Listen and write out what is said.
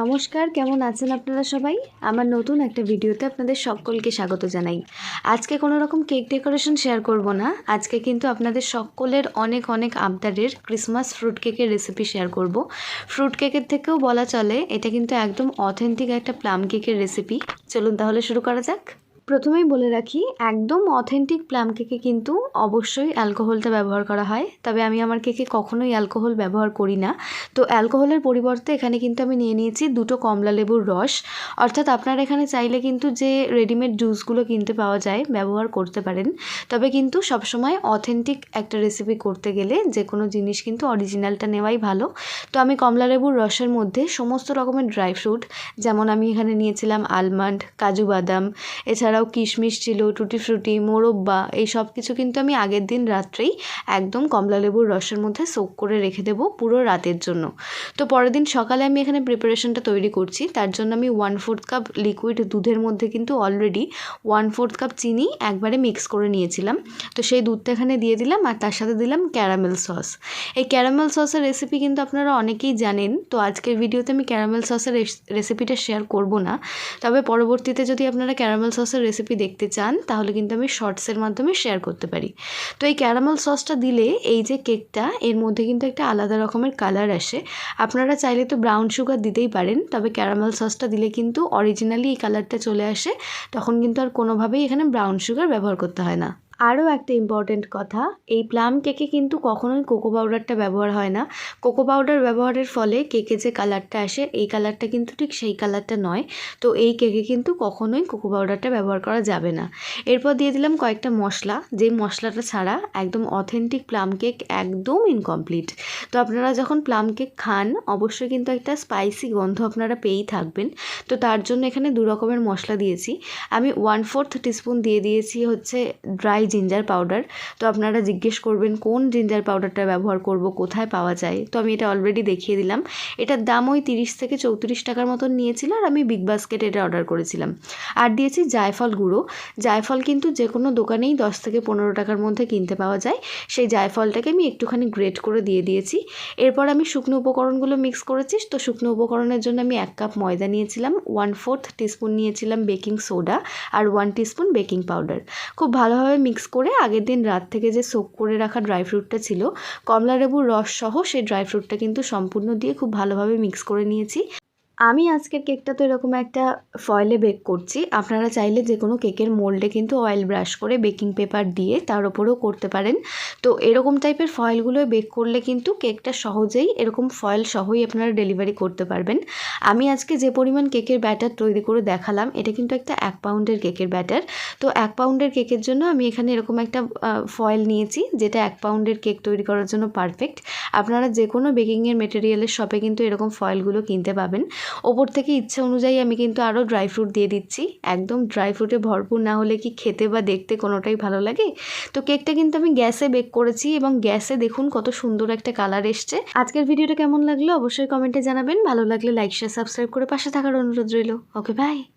নমস্কার, কেমন আছেন আপনারা সবাই? আমার নতুন একটা ভিডিওতে আপনাদের সকলকে স্বাগত জানাই। আজকে কোনো রকম কেক ডেকোরেশন শেয়ার করব না। আজকে কিন্তু আপনাদের সকলের অনেক অনেক আবদারের ক্রিসমাস ফ্রুট কেকের রেসিপি শেয়ার করব। ফ্রুট কেকের থেকেও বলা চলে, এটা কিন্তু একদম অথেন্টিক একটা প্লাম কেকের রেসিপি। চলুন তাহলে শুরু করা যাক। প্রথমেই বলে রাখি, একদম অথেন্টিক প্লাম কেকে কিন্তু অবশ্যই অ্যালকোহলটা ব্যবহার করা হয়। তবে আমি আমার কেকে কখনোই অ্যালকোহল ব্যবহার করি না। তো অ্যালকোহলের পরিবর্তে এখানে কিন্তু আমি নিয়ে নিয়েছি দুটো কমলা লেবুর রস। অর্থাৎ আপনারা এখানে চাইলে কিন্তু যে রেডিমেড জুসগুলো কিনতে পাওয়া যায়, ব্যবহার করতে পারেন। তবে কিন্তু সবসময় অথেন্টিক একটা রেসিপি করতে গেলে যে কোনো জিনিস কিন্তু অরিজিনালটা নেওয়াই ভালো। তো আমি কমলা লেবুর রসের মধ্যে সমস্ত রকমের ড্রাই ফ্রুট যেমন আমি এখানে নিয়েছিলাম আলমন্ড কাজু বাদাম এছাড়াও কিশমিশ ছিল, টুটি ফ্রুটি, মোরব্বা, এই সব কিছু কিন্তু আমি আগের দিন রাত্রেই একদম কমলা লেবুর রসের মধ্যে সোক করে রেখে দেবো পুরো রাতের জন্য। তো পরের দিন সকালে আমি এখানে প্রিপারেশনটা তৈরি করছি। তার জন্য আমি ওয়ান ফোর্থ কাপ লিকুইড দুধের মধ্যে কিন্তু অলরেডি ওয়ান ফোর্থ কাপ চিনি একবারে মিক্স করে নিয়েছিলাম। তো সেই দুধটা এখানে দিয়ে দিলাম আর তার সাথে দিলাম ক্যারামেল সস এই ক্যারামেল সসের রেসিপি কিন্তু আপনারা অনেকেই জানেন। তো আজকের ভিডিওতে আমি ক্যারামেল সসের রেসিপিটা শেয়ার করব না। তবে পরবর্তীতে যদি আপনারা ক্যারামেল সসের রেসিপি দেখতে চান, তাহলে কিন্তু আমি শর্টসের মাধ্যমে শেয়ার করতে পারি। তো এই ক্যারামেল সসটা দিলে এই যে কেকটা এর মধ্যে কিন্তু একটা আলাদা রকমের কালার আসে। আপনারা চাইলে তো ব্রাউন সুগার দিতেই পারেন, তবে ক্যারামেল সসটা দিলে কিন্তু অরিজিনালি এই কালারটা চলে আসে, তখন কিন্তু আর কোনোভাবেই এখানে ব্রাউন সুগার ব্যবহার করতে হয় না। আরও একটা ইম্পর্ট্যান্ট কথা, এই প্লাম কেকে কিন্তু কখনোই কোকো পাউডারটা ব্যবহার হয় না। কোকো পাউডার ব্যবহারের ফলে কেকে যে কালারটা আসে, এই কালারটা কিন্তু ঠিক সেই কালারটা নয়। তো এই কেকে কিন্তু কখনোই কোকো পাউডারটা ব্যবহার করা যাবে না। এরপর দিয়ে দিলাম কয়েকটা মশলা। যেই মশলাটা ছাড়া একদম অথেন্টিক প্লাম কেক একদম ইনকমপ্লিট তো আপনারা যখন প্লাম কেক খান, অবশ্যই কিন্তু একটা স্পাইসি গন্ধ আপনারা পেয়েই থাকবেন। তো তার জন্য এখানে দু রকমের মশলা দিয়েছি। আমি ওয়ান ফোর্থ টিস্পুন দিয়ে দিয়েছি হচ্ছে ড্রাই জিঞ্জার পাউডার তো আপনারা জিজ্ঞেস করবেন, কোন জিঞ্জার পাউডারটা ব্যবহার করব, কোথায় পাওয়া যায়? তো আমি এটা অলরেডি দেখিয়ে দিলাম। এটার দাম ওই তিরিশ থেকে চৌত্রিশ টাকার মতন নিয়েছিল আর আমি বিগ বাস্কেটে এটা অর্ডার করেছিলাম। আর দিয়েছি জায়ফল গুঁড়ো। জায়ফল কিন্তু যে কোনো দোকানেই দশ থেকে পনেরো টাকার মধ্যে কিনতে পাওয়া যায়। সেই জায়ফলটাকে আমি একটুখানি গ্রেট করে দিয়ে দিয়েছি। এরপর আমি শুকনো উপকরণগুলো মিক্স করেছি। তো শুকনো উপকরণের জন্য আমি এক কাপ ময়দা নিয়েছিলাম ওয়ান ফোর্থ টিস্পুন নিয়েছিলাম বেকিং সোডা আর ওয়ান টিস্পুন বেকিং পাউডার খুব ভালোভাবে মিক্স করে আগের দিন রাত থেকে যে সোক করে রাখা ড্রাই ফ্রুটটা ছিল কমলা লেবুর রস সহ সেই ড্রাই ফ্রুটটা কিন্তু সম্পূর্ণ দিয়ে খুব ভালোভাবে মিক্স করে নিয়েছি। আমি আজকের কেকটা তো এরকম একটা ফয়েলে বেক করছি। আপনারা চাইলে যে কোনো কেকের মোল্ডে কিন্তু অয়েল ব্রাশ করে বেকিং পেপার দিয়ে তার ওপরেও করতে পারেন। তো এরকম টাইপের ফয়েলগুলো বেক করলে কিন্তু কেকটা সহজেই এরকম ফয়েল সহই আপনারা ডেলিভারি করতে পারবেন। আমি আজকে যে পরিমাণ কেকের ব্যাটার তৈরি করে দেখালাম, এটা কিন্তু একটা এক পাউন্ডের কেকের ব্যাটার তো এক পাউন্ডের কেকের জন্য আমি এখানে এরকম একটা ফয়েল নিয়েছি, যেটা এক পাউন্ডের কেক তৈরি করার জন্য পারফেক্ট আপনারা যে কোনো বেকিংয়ের মেটেরিয়ালের শপে কিন্তু এরকম ফয়েলগুলো কিনতে পাবেন। ওপর থেকে ইচ্ছা অনুযায়ী আমি কিন্তু আরও ড্রাই ফ্রুট দিয়ে দিচ্ছি। একদম ড্রাই ফ্রুটে ভরপুর না হলে কি খেতে বা দেখতে কোনোটাই ভালো লাগে? তো কেকটা কিন্তু আমি গ্যাসে বেক করেছি এবং গ্যাসে দেখুন কত সুন্দর একটা কালার এসছে। আজকের ভিডিওটা কেমন লাগল? অবশ্যই কমেন্টে জানাবেন। ভালো লাগলে লাইক শেয়ার সাবস্ক্রাইব করে পাশে থাকার অনুরোধ রইল। Okay bye